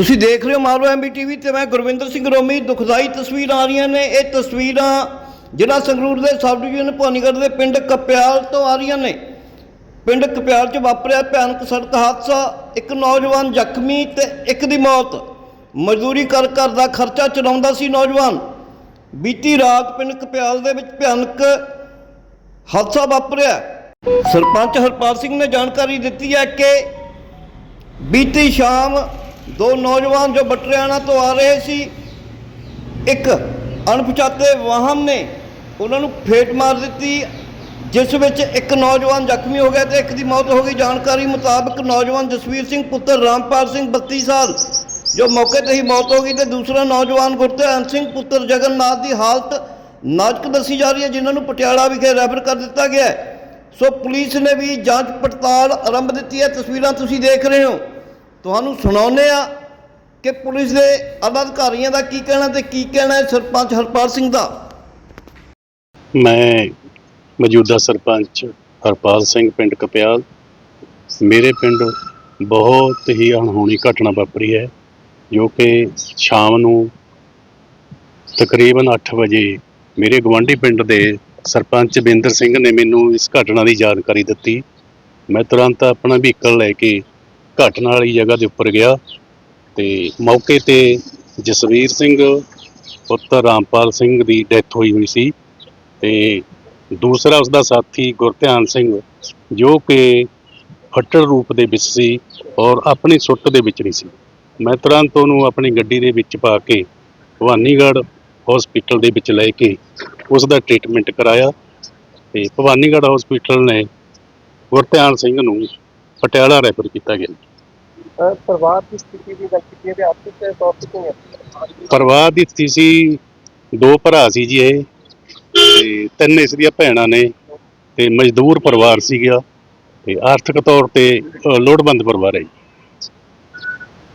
ਤੁਸੀਂ ਦੇਖ ਰਹੇ ਹੋ ਮਾਰੋ ਐਮਬੀ ਟੀਵੀ ਤੇ ਮੈਂ ਗੁਰਵਿੰਦਰ ਸਿੰਘ ਰੋਮੀ, ਦੁਖਦਾਈ ਤਸਵੀਰਾਂ ਆ ਰਹੀਆਂ ਨੇ। ਇਹ ਤਸਵੀਰਾਂ ਜਿਹੜਾ ਸੰਗਰੂਰ ਦੇ ਸਬ ਡਿਵੀਜ਼ਨ ਭਾਨੀਗੜ੍ਹ ਦੇ ਪਿੰਡ ਕਪਿਆਲ ਤੋਂ ਆ ਰਹੀਆਂ ਨੇ। ਪਿੰਡ ਕਪਿਆਲ 'ਚ ਵਾਪਰਿਆ ਭਿਆਨਕ ਸੜਕ ਹਾਦਸਾ, ਇੱਕ ਨੌਜਵਾਨ ਜ਼ਖਮੀ ਤੇ ਇੱਕ ਦੀ ਮੌਤ। ਮਜ਼ਦੂਰੀ ਕਰ ਘਰ ਦਾ ਖਰਚਾ ਚਲਾਉਂਦਾ ਸੀ ਨੌਜਵਾਨ। ਬੀਤੀ ਰਾਤ ਪਿੰਡ ਕਪਿਆਲ ਦੇ ਵਿੱਚ ਭਿਆਨਕ ਹਾਦਸਾ ਵਾਪਰਿਆ। ਸਰਪੰਚ ਹਰਪਾਲ ਸਿੰਘ ਨੇ ਜਾਣਕਾਰੀ ਦਿੱਤੀ ਹੈ ਕਿ ਬੀਤੀ ਸ਼ਾਮ ਦੋ ਨੌਜਵਾਨ ਜੋ ਬਟਰਿਆਣਾ ਤੋਂ ਆ ਰਹੇ ਸੀ, ਇੱਕ ਅਣਪਛਾਤੇ ਵਾਹਨ ਨੇ ਉਹਨਾਂ ਨੂੰ ਫੇਟ ਮਾਰ ਦਿੱਤੀ, ਜਿਸ ਵਿੱਚ ਇੱਕ ਨੌਜਵਾਨ ਜ਼ਖਮੀ ਹੋ ਗਿਆ ਤੇ ਇੱਕ ਦੀ ਮੌਤ ਹੋ ਗਈ। ਜਾਣਕਾਰੀ ਮੁਤਾਬਕ ਨੌਜਵਾਨ ਜਸਵੀਰ ਸਿੰਘ, ਪੁੱਤਰ ਰਾਮਪਾਲ ਸਿੰਘ 32 ਸਾਲ, ਜੋ ਮੌਕੇ ਤੇ ਹੀ ਮੌਤ ਹੋ ਗਈ ਤੇ ਦੂਸਰਾ ਨੌਜਵਾਨ ਗੁਰਧਿਆਨ ਸਿੰਘ, ਪੁੱਤਰ ਜਗਨਨਾਥ ਦੀ ਹਾਲਤ ਨਾਜ਼ੁਕ ਦੱਸੀ ਜਾ ਰਹੀ ਹੈ, ਜਿਨ੍ਹਾਂ ਨੂੰ ਪਟਿਆਲਾ ਵਿਖੇ ਰੈਫਰ ਕਰ ਦਿੱਤਾ ਗਿਆ ਸੋ ਪੁਲਿਸ ਨੇ ਵੀ ਜਾਂਚ ਪੜਤਾਲ ਆਰੰਭ ਦਿੱਤੀ ਹੈ। ਤਸਵੀਰਾਂ ਤੁਸੀਂ ਦੇਖ ਰਹੇ ਹੋ। ਤੁਹਾਨੂੰ ਸੁਣਾਉਂਦੇ ਆ ਕਿ ਪੁਲਿਸ ਦੇ ਆਲਾ ਅਧਿਕਾਰੀਆਂ ਦਾ ਕੀ ਕਹਿਣਾ ਤੇ ਕੀ ਕਹਿਣਾ ਹੈ ਸਰਪੰਚ ਹਰਪਾਲ ਸਿੰਘ ਦਾ? ਮੈਂ ਮੌਜੂਦਾ ਸਰਪੰਚ ਹਰਪਾਲ ਸਿੰਘ ਪਿੰਡ ਕਪਿਆਲ। ਮੇਰੇ ਪਿੰਡ ਬਹੁਤ ਹੀ ਅਣਹੋਣੀ ਘਟਨਾ ਵਾਪਰੀ ਹੈ, ਜੋ ਕਿ ਸ਼ਾਮ ਨੂੰ ਤਕਰੀਬਨ 8 ਵਜੇ ਮੇਰੇ ਗਵਾਂਢੀ ਪਿੰਡ ਦੇ ਸਰਪੰਚ ਬਿੰਦਰ ਸਿੰਘ ਨੇ ਮੈਨੂੰ ਇਸ ਘਟਨਾ ਦੀ ਜਾਣਕਾਰੀ ਦਿੱਤੀ। ਮੈਂ ਤੁਰੰਤ ਆਪਣਾ ਵਹੀਕਲ ਲੈ ਕੇ ਘਟਨਾ ਵਾਲੀ ਜਗ੍ਹਾ ਦੇ ਉੱਪਰ ਗਿਆ ਤੇ ਮੌਕੇ ਤੇ ਜਸਵੀਰ ਸਿੰਘ, ਪੁੱਤਰ ਰਾਮਪਾਲ ਸਿੰਘ ਦੀ ਡੈਥ ਹੋਈ ਹੋਈ ਸੀ ਤੇ ਦੂਸਰਾ ਉਸ ਦਾ ਸਾਥੀ ਗੁਰਧਿਆਨ ਸਿੰਘ ਜੋ ਕਿ ਫੱਟੜ ਰੂਪ ਦੇ ਵਿੱਚ ਸੀ ਔਰ ਆਪਣੀ ਸੁੱਟ ਦੇ ਵਿੱਚ ਨਹੀਂ ਸੀ। ਮੈਂ ਤੁਰੰਤ ਉਹਨੂੰ ਆਪਣੀ ਗੱਡੀ ਦੇ ਵਿੱਚ ਪਾ ਕੇ ਭਵਾਨੀਗੜ੍ਹ ਹਸਪੀਟਲ ਦੇ ਵਿੱਚ ਲੈ ਕੇ ਉਸ ਦਾ ਟ੍ਰੀਟਮੈਂਟ ਕਰਾਇਆ ਤੇ ਭਵਾਨੀਗੜ੍ਹ ਹਸਪੀਟਲ ਨੇ ਗੁਰਧਿਆਨ ਸਿੰਘ ਨੂੰ ਪਟਿਆਲਾ ਰੈਫਰ ਕੀਤਾ ਗਿਆ। ਪਰਿਵਾਰ ਦੀ ਸਥਿਤੀ ਦੀ ਗੱਲ ਕੀਤੀ ਹੈ ਆਰਥਿਕ ਤੌਰ ਤੇ ਕਿਵੇਂ ਹੈ? ਪਰਿਵਾਰ ਦੀ ਸਥਿਤੀ ਸੀ ਦੋ ਭਰਾ ਸੀ ਜੀ ਇਹ ਤੇ ਤਿੰਨ ਇਸ ਦੀਆਂ ਭੈਣਾਂ ਨੇ ਤੇ ਮਜ਼ਦੂਰ ਪਰਿਵਾਰ ਸੀਗਾ ਤੇ ਆਰਥਿਕ ਤੌਰ ਤੇ ਲੋੜਵੰਦ ਪਰਿਵਾਰ ਹੈ।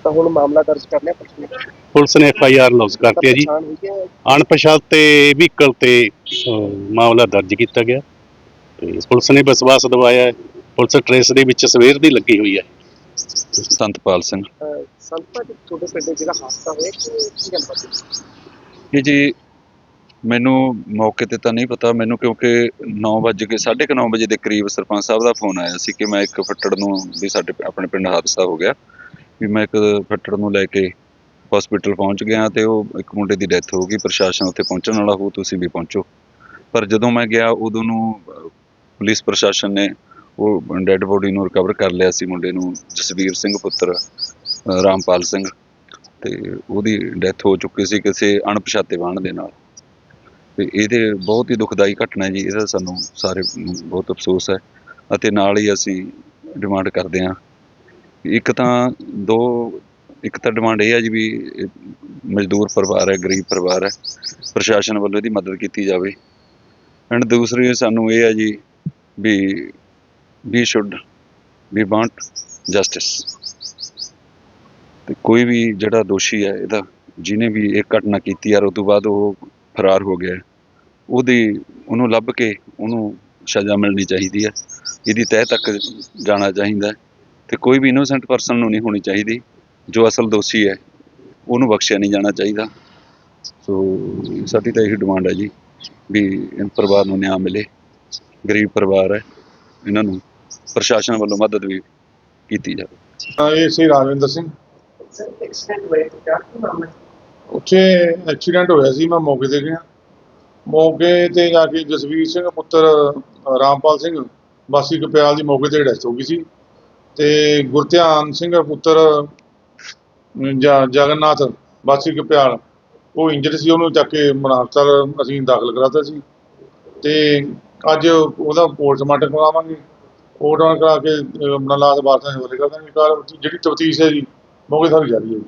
ਤਾਂ ਹੁਣ ਮਾਮਲਾ ਦਰਜ ਕਰ ਲਿਆ ਪੁਲਿਸ ਨੇ ਪੁਲਿਸ ਨੇ ਐਫ ਆਈ ਆਰ ਲੌਂਚ ਕਰਤੀ ਹੈ ਜੀ ਅਣਪਛਾਤੇ ਵਹੀਕਲ ਤੇ ਮਾਮਲਾ ਦਰਜ ਕੀਤਾ ਗਿਆ ਤੇ ਪੁਲਿਸ ਨੇ ਵਿਸ਼ਵਾਸ ਦਿਵਾਇਆ ਹੈ। ਪੁਲਿਸ ਟ੍ਰੇਸ ਦੇ ਵਿੱਚ ਸਵੇਰ ਦੀ ਲੱਗੀ ਹੋਈ ਹੈ ਸੰਤਪਾਲ ਸਿੰਘ। ਜੀ ਤੁਹਾਡੇ ਪਿੰਡ ਜਿਹੜਾ ਹਾਦਸਾ ਹੋਇਆ ਕਿ ਕੀ ਗੱਲ ਬਾਤ ਇਹ ਜੀ ਮੈਨੂੰ ਮੌਕੇ ਤੇ ਤਾਂ ਨਹੀਂ ਪਤਾ ਮੈਨੂੰ ਕਿਉਂਕਿ 9 ਵਜੇ ਕੇ 9:30 ਵਜੇ ਦੇ ਕਰੀਬ ਸਰਪੰਚ ਸਾਹਿਬ ਦਾ ਫੋਨ ਆਇਆ ਸੀ ਕਿ ਮੈਂ ਇੱਕ ਫੱਟੜ ਨੂੰ ਵੀ ਸਾਡੇ ਆਪਣੇ ਪਿੰਡ ਹਾਦਸਾ ਹੋ ਗਿਆ ਵੀ ਮੈਂ ਇੱਕ ਫੱਟੜ ਨੂੰ ਲੈ ਕੇ ਹਸਪੀਟਲ ਪਹੁੰਚ ਗਿਆ ਤੇ ਉਹ ਇੱਕ ਮੁੰਡੇ ਦੀ ਡੈਥ ਹੋ ਗਈ ਪ੍ਰਸ਼ਾਸਨ ਉੱਥੇ ਪਹੁੰਚਣ ਵਾਲਾ ਹੋ ਤੁਸੀਂ ਵੀ ਪਹੁੰਚੋ। ਪਰ ਜਦੋਂ ਮੈਂ ਗਿਆ ਉਦੋਂ ਨੂੰ ਪੁਲਿਸ ਪ੍ਰਸ਼ਾਸਨ ਨੇ ਉਹ ਡੈੱਡ ਬੋਡੀ ਨੂੰ ਰਿਕਵਰ ਕਰ ਲਿਆ ਸੀ ਮੁੰਡੇ ਨੂੰ, ਜਸਵੀਰ ਸਿੰਘ ਪੁੱਤਰ ਰਾਮਪਾਲ ਸਿੰਘ। ਤੇ ਉਹਦੀ ਡੈਥ ਹੋ ਚੁੱਕੀ ਸੀ ਕਿਸੇ ਅਣਪਛਾਤੇ ਵਾਹਨ ਦੇ ਨਾਲ। ਤੇ ਇਹਦੇ ਬਹੁਤ ਹੀ ਦੁਖਦਾਈ ਘਟਨਾ ਜੀ, ਇਹਦਾ ਸਾਨੂੰ ਸਾਰੇ ਬਹੁਤ ਅਫਸੋਸ ਹੈ। ਅਤੇ ਨਾਲ ਹੀ ਅਸੀਂ ਡਿਮਾਂਡ ਕਰਦੇ ਹਾਂ। ਇੱਕ ਤਾਂ ਦੋ, ਇੱਕ ਤਾਂ ਡਿਮਾਂਡ ਇਹ ਹੈ ਜੀ ਵੀ ਮਜ਼ਦੂਰ ਪਰਿਵਾਰ ਹੈ, ਗਰੀਬ ਪਰਿਵਾਰ ਹੈ। ਪ੍ਰਸ਼ਾਸਨ ਵੱਲੋਂ ਇਹਦੀ ਮਦਦ ਕੀਤੀ ਜਾਵੇ। ਐਂਡ ਦੂਸਰੀ ਸਾਨੂੰ ਇਹ ਹੈ ਜੀ we we should we want justice ਤੇ ਕੋਈ ਵੀ ਜਿਹੜਾ ਦੋਸ਼ੀ ਹੈ, ਇਹਦਾ ਜਿਹਨੇ ਵੀ ਇਹ ਘਟਨਾ ਕੀਤੀ ਯਾਰ ਉਸ ਤੋਂ ਬਾਅਦ ਉਹ ਫਰਾਰ ਹੋ ਗਿਆ ਉਹਦੀ, ਉਹਨੂੰ ਲੱਭ ਕੇ ਉਹਨੂੰ ਸਜ਼ਾ ਮਿਲਣੀ ਚਾਹੀਦੀ ਹੈ। ਇਹਦੀ ਤਹਿ ਤੱਕ ਜਾਣਾ ਚਾਹੀਦਾ ਹੈ ਤੇ ਕੋਈ ਵੀ ਇਨੋਸੈਂਟ ਪਰਸਨ ਨੂੰ ਨਹੀਂ ਹੋਣੀ ਚਾਹੀਦੀ। ਜੋ ਅਸਲ ਦੋਸ਼ੀ ਹੈ, ਉਹਨੂੰ ਬਖਸ਼ਿਆ ਨਹੀਂ ਜਾਣਾ ਚਾਹੀਦਾ। ਸੋ, ਸਾਡੀ ਤਾਂ ਇਹੀ ਡਿਮਾਂਡ ਹੈ ਜੀ, ਵੀ ਇਹ ਪਰਿਵਾਰ ਨੂੰ ਨਿਆਂ ਮਿਲੇ। ਗਰੀਬ ਪਰਿਵਾਰ ਹੈ, ਇਹਨਾਂ ਨੂੰ ਪ੍ਰਸ਼ਾਸਨ ਵੱਲੋਂ ਮਦਦ ਵੀ ਕੀਤੀ ਜਾਵੇ। ਹਾਂ, ਇਹ ਸੀ ਰਾਜਵਿੰਦਰ ਸਿੰਘ। ਸਰ ਐਕਸੀਡੈਂਟ ਹੋਇਆ ਕਿ ਕਿਆ ਕੀ ਮਾਮਲਾ? ਹੈ? ਉੱਥੇ ਐਕਸੀਡੈਂਟ ਹੋਇਆ ਸੀ ਮੈਂ ਮੌਕੇ ਤੇ ਗਿਆ। ਮੌਕੇ ਤੇ ਜਾ ਕੇ ਜਸਵੀਰ ਸਿੰਘ ਪੁੱਤਰ ਰਾਮਪਾਲ ਸਿੰਘ ਵਾਸੀ ਕਪਿਆਲ ਦੀ ਮੌਕੇ ਤੇ ਡੈਥ ਹੋ ਗਈ ਸੀ। ਤੇ ਗੁਰਧਿਆਨ ਸਿੰਘ ਪੁੱਤਰ ਜਗਨਨਾਥ ਵਾਸੀ ਕਪਿਆਲ ਉਹ ਇੰਜਰਡ ਸੀ ਉਹਨੂੰ ਚੱਕ ਕੇ ਹਸਪਤਾਲ ਅਸੀਂ ਦਾਖਲ ਕਰਾਤਾ ਸੀ। ਤੇ ਅੱਜ ਉਹਦਾ ਪੋਸਟਮਾਰਟਮ ਕਰਾਵਾਂਗੇ। ਪੋਸਟਮਾਰਟਮ ਕਰਾ ਕੇ ਅ, ਲਾਸ਼ ਵਾਰਸਾਂ ਦੇ ਹਵਾਲੇ ਕਰ ਦਾਂਗੇ ਕਾਰ ਜਿਹੜੀ ਤਫਤੀਸ਼ ਹੈ ਜੀ ਮੌਕੇ ਸਾਰੀ ਜਾਰੀ ਹੈ ਜੀ।